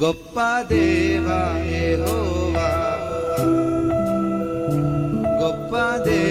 గొప్ప దేవా గొప్ప దేవా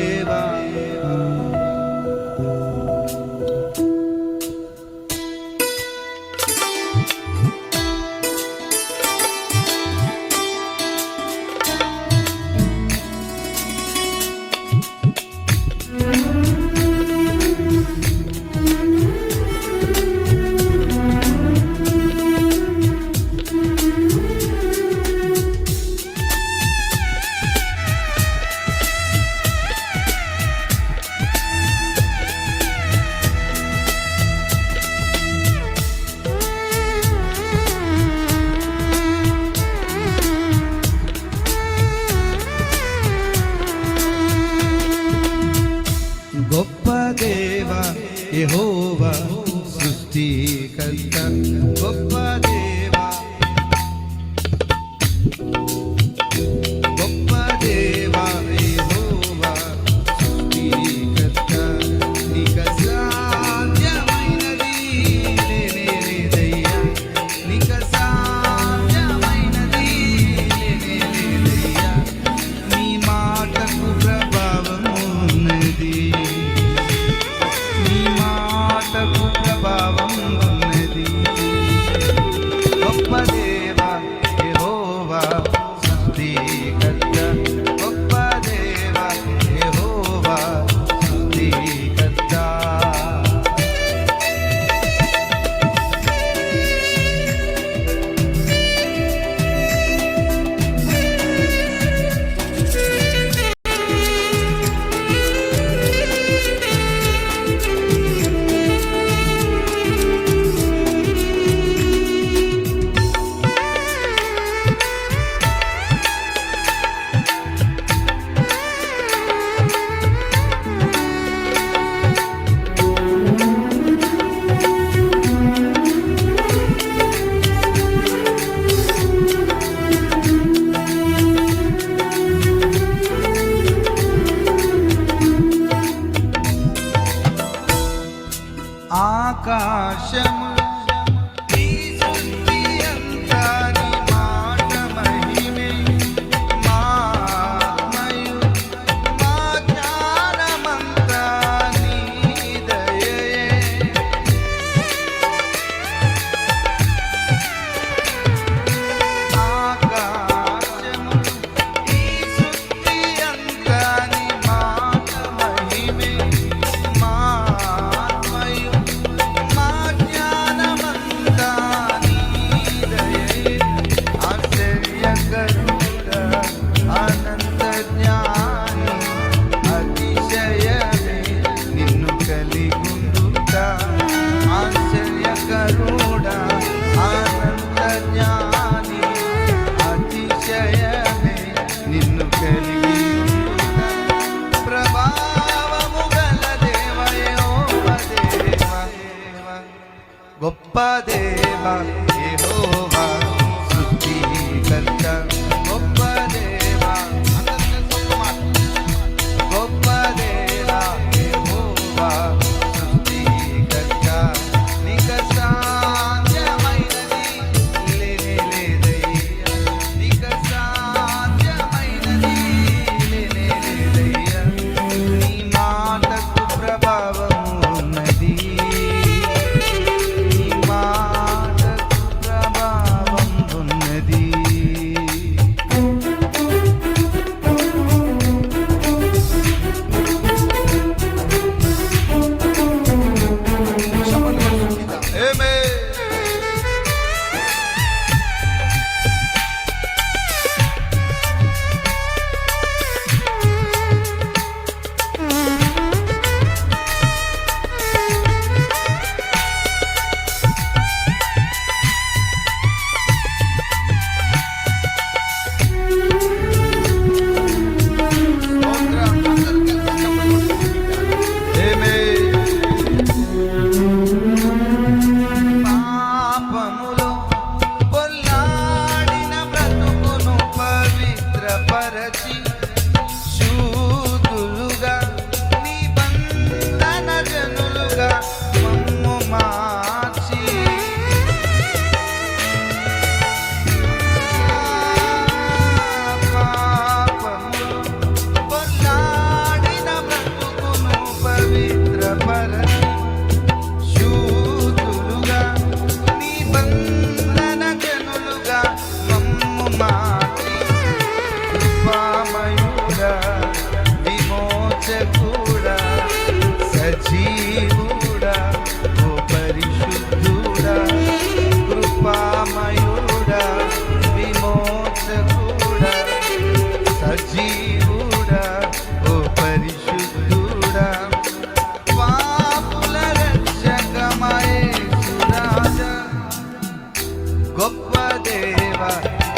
దేవ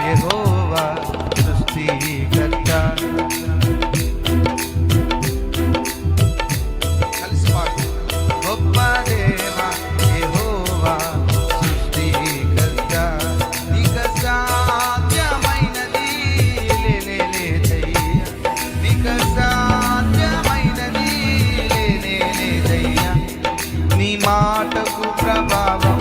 యెహోవా సృష్టికర్త కలిసి పాడు గొప్ప దేవ యెహోవా సృష్టికర్త ఇక సాధ్యమైనది లేనే లేదయ్యా ఇక సాధ్యమైనది లేనే నీ మాటకు ప్రభావం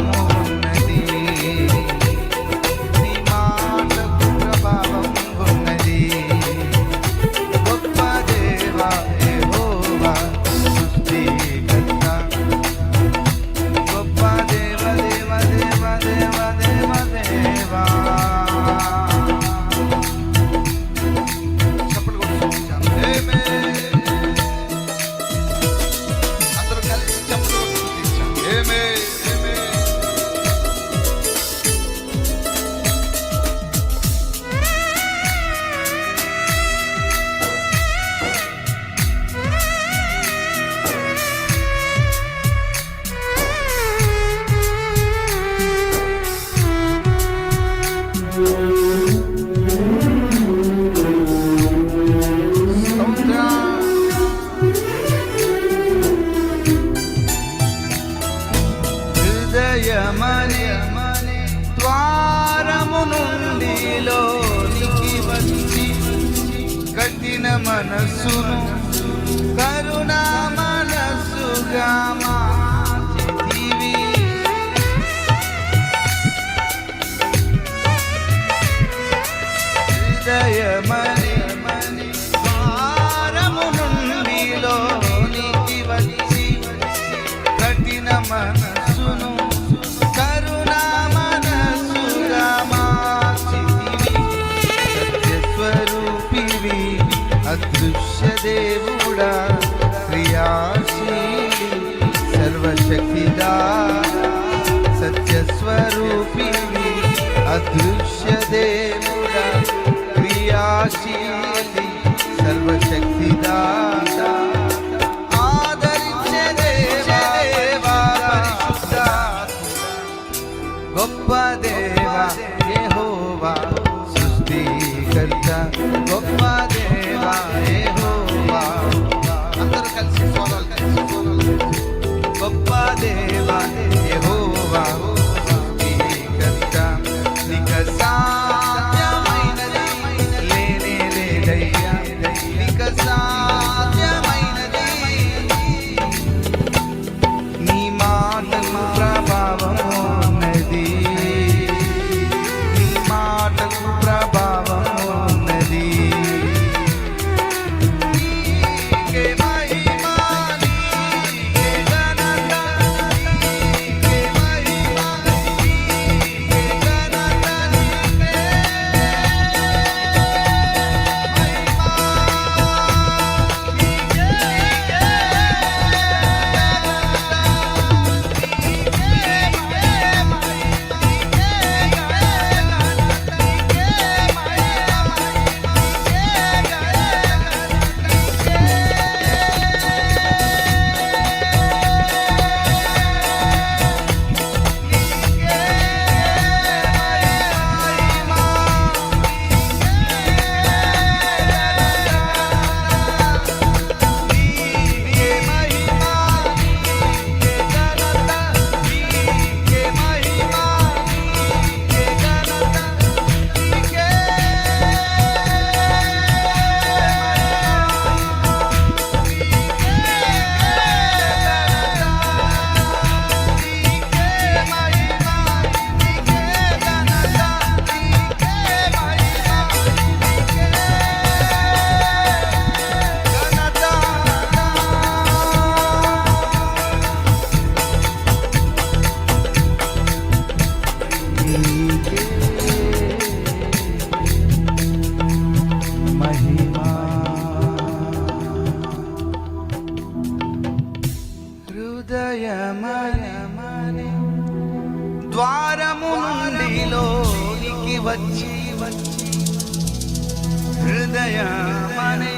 హృదయమని ద్వారము నుండి లోనికి వచ్చి కఠిన మనస్సును కరుణా మనస్సుగా మార్చితివి. హృదయమని సర్వశక్తిదా సత్యస్వరూపివి అదృశ్య దేవుడా క్రియాశీలి సర్వశక్తిదా ఆదరించే దేవా పరిశుద్ధాత్ముడా గొప్ప దేవ యెహోవా సృష్టికర్త ద్వారము నుండి లోనికి వచ్చి వచ్చి హృదయమని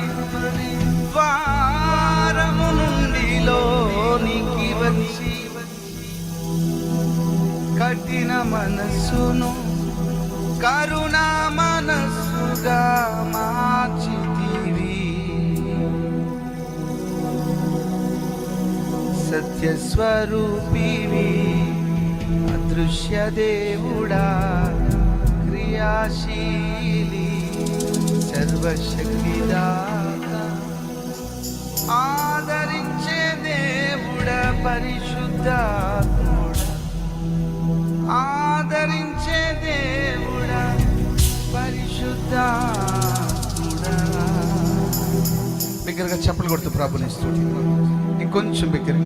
ద్వారము నుండి లోనికి వచ్చి కఠిన మనస్సును కరుణ మనస్సుగా సత్యస్వరూపివి అదృశ్య దేవుడా క్రియాశీలి సర్వశక్తిదాత. ఆదరించే దేవుడ పరిశుద్ధాత్ముడ. ఆదరించే దేవుడ పరిశుద్ధ బిగ్గరగా చెప్పలు కొడుతూ ప్రభుని ఇస్తుంది ఇంకొంచెం బిగ్గరగా